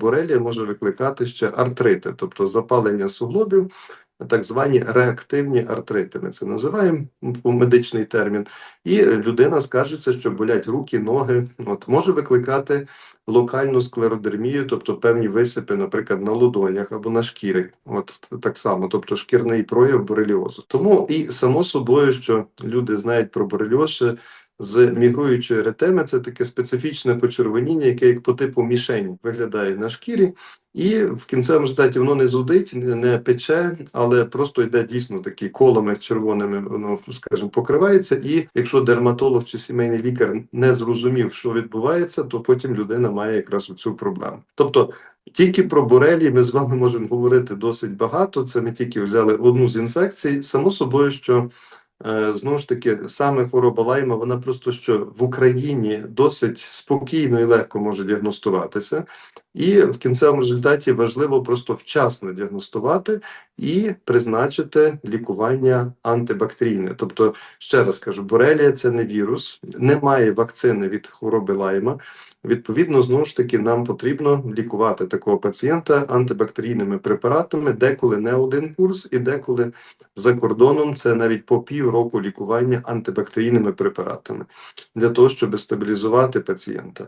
Борелія може викликати ще артрити, тобто запалення суглобів, так звані реактивні артрити. Ми це називаємо медичний термін. І людина скаржиться, що болять руки, ноги. От може викликати локальну склеродермію, тобто певні висипи, наприклад, на ладонях або на шкірі. От так само, тобто шкірний прояв бореліозу. Тому і само собою, що люди знають про борельоз ще з мігруючої еретеми, це таке специфічне почервоніння, яке як по типу мішень виглядає на шкірі, і в кінцевому результаті воно не зудить, не пече, але просто йде дійсно такі колами червоними, воно, скажімо, покривається. І якщо дерматолог чи сімейний лікар не зрозумів, що відбувається, то потім людина має якраз цю проблему. Тобто тільки про борелі ми з вами можемо говорити досить багато. Це ми тільки взяли одну з інфекцій. Само собою, що Знову ж таки, саме хвороба лайма, вона просто що в Україні досить спокійно і легко може діагностуватися, і в кінцевому результаті важливо просто вчасно діагностувати і призначити лікування антибактерійне. Тобто, ще раз кажу, борелія це не вірус, немає вакцини від хвороби лайма. Відповідно, знову ж таки, нам потрібно лікувати такого пацієнта антибактерійними препаратами, деколи не один курс, і деколи за кордоном це навіть по півроку лікування антибактерійними препаратами для того, щоб стабілізувати пацієнта.